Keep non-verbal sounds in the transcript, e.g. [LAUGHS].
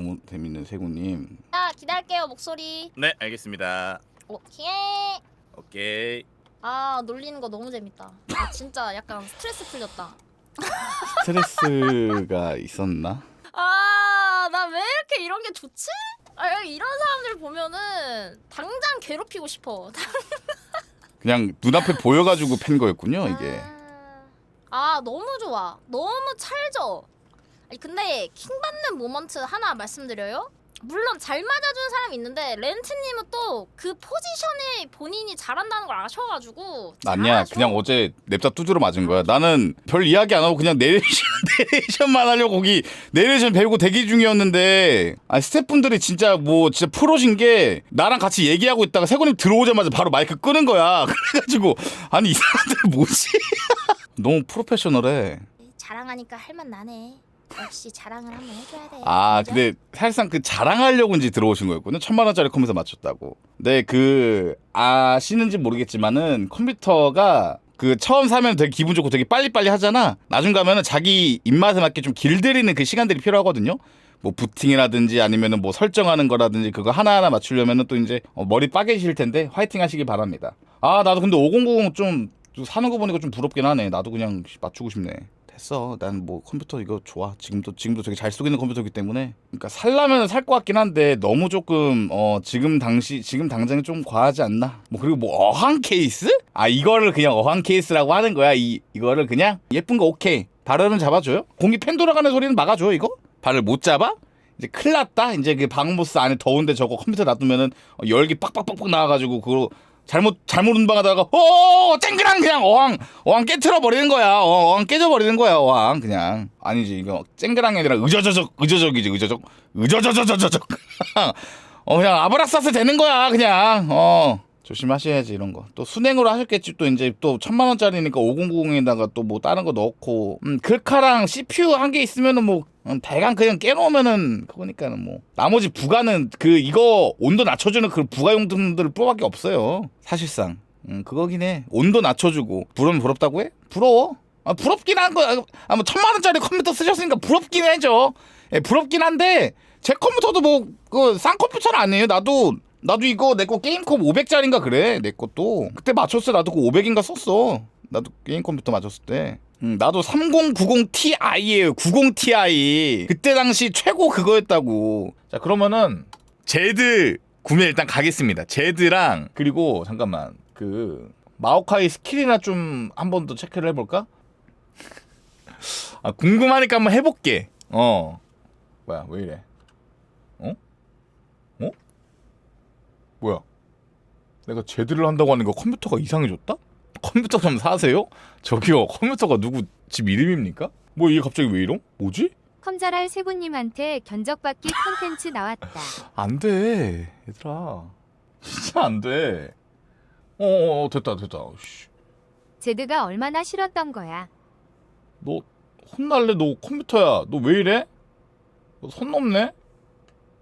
너무 재밌는 세구님. 자 기다릴게요 목소리 네 알겠습니다. 오케이 오케이. 아 놀리는 거 너무 재밌다 아 진짜 약간 스트레스 풀렸다 스트레스가 있었나? 아 나 왜 이렇게 이런 게 좋지? 아 이런 사람들 보면은 당장 괴롭히고 싶어 그냥 눈앞에 보여가지고 팬 거였군요 이게. 아, 아 너무 좋아 너무 찰져 아니 근데 킹 받는 모먼트 하나 말씀드려요. 물론 잘 맞아주는 사람이 있는데 렌트님은 또 그 포지션에 본인이 잘한다는 걸 아셔가지고 아니야 잘하셔. 그냥 어제 냅다 뚜드려 맞은 거야. 나는 별 이야기 안 하고 그냥 내레이션 [LAUGHS] 내레이션만 하려고 거기 내레이션 배우고 대기 중이었는데 아 스태프분들이 진짜 뭐 진짜 프로신 게 나랑 같이 얘기하고 있다가 세곤님 들어오자마자 바로 마이크 끄는 거야. [LAUGHS] 그래가지고 아니 이 사람들 뭐지? [LAUGHS] 너무 프로페셔널해. 자랑하니까 할 맛 나네 역시 자랑을 한번 해줘야 돼. 아 그죠? 근데 사실상 그 자랑하려고 이제 들어오신 거였군요 천만 원짜리 컴퓨터 맞췄다고. 근데 그 아시는지 모르겠지만은 컴퓨터가 그 처음 사면 되게 기분 좋고 되게 빨리빨리 하잖아. 나중 가면은 자기 입맛에 맞게 좀 길들이는 그 시간들이 필요하거든요. 뭐 부팅이라든지 아니면은 뭐 설정하는 거라든지 그거 하나하나 맞추려면은 또 이제 어, 머리 빠개실 텐데 화이팅 하시기 바랍니다. 아 나도 근데 5090 좀 사는 거 보니까 좀 부럽긴 하네. 나도 그냥 맞추고 싶네 됐어. 난 뭐 컴퓨터 이거 좋아. 지금도 지금도 되게 잘 쓰고 있는 컴퓨터이기 때문에. 그러니까 살라면 살 것 같긴 한데 너무 조금 어 지금 당시 지금 당장에 좀 과하지 않나. 뭐 그리고 뭐 어항 케이스? 아 이거를 그냥 어항 케이스라고 하는 거야. 이 이거를 그냥 예쁜 거 오케이. 발열은 잡아줘요. 공기 팬 돌아가는 소리는 막아줘 이거. 발을 못 잡아? 이제 큰일 났다. 이제 그 방모스 안에 더운데 저거 컴퓨터 놔두면은 어, 열기 빡빡빡빡 나와가지고 그거 잘못 잘못 운방하다가 어 쨍그랑 그냥 어항 어항 깨트려 버리는 거야. 어, 어항 깨져 버리는 거야 어항. 그냥. 아니지 이거 쨍그랑이 아니라 의저저적 의저적이지 의저적. 의저저저저저적. [LAUGHS] 어 그냥 아브락사스 되는 거야 그냥. 어 조심하셔야지 이런 거. 또 순행으로 하셨겠지 또 이제 또 천만 원짜리니까 5090에다가 또 뭐 다른 거 넣고. 음 글카랑 CPU 한 개 있으면은 뭐 음, 대강 그냥 깨놓으면은 그거니까는 뭐. 나머지 부가는 그 이거 온도 낮춰주는 그 부가 용품들을 뽑밖에 없어요. 사실상. 음 그거긴 해. 온도 낮춰주고. 부러면 부럽다고 해? 부러워. 아 부럽긴 한 거야. 아뭐 천만 원짜리 컴퓨터 쓰셨으니까 부럽긴 해죠. 예 부럽긴 한데 제 컴퓨터도 뭐 그 싼 컴퓨터는 아니에요. 나도 나도 이거 내 거 게임컵 500짜리인가 그래 내 것도. 그때 맞췄을 때 나도 그 500인가 썼어. 나도 게임 컴퓨터 맞췄을 때. 음, 나도 3090 Ti예요. 90 Ti 그때 당시 최고 그거였다고. 자 그러면은 제드 구매 일단 가겠습니다. 제드랑 그리고 잠깐만 그 마오카이 스킬이나 좀 한 번 더 체크를 해볼까? 아 궁금하니까 한번 해볼게. 어. 뭐야 왜 이래? 어? 어? 뭐야 내가 제드를 한다고 하는 거 컴퓨터가 이상해졌다? 컴퓨터 좀 사세요? 저기요 컴퓨터가 누구 집 이름입니까? 뭐 이게 갑자기 왜 이러? 뭐지? 컴자랄 세군님한테 견적받기 콘텐츠 나왔다. 안돼 얘들아 진짜 안돼 어어 됐다 됐다 씨. 제드가 얼마나 싫었던 거야. 너 혼날래 너 컴퓨터야 너 왜 이래? 너 선 넘네?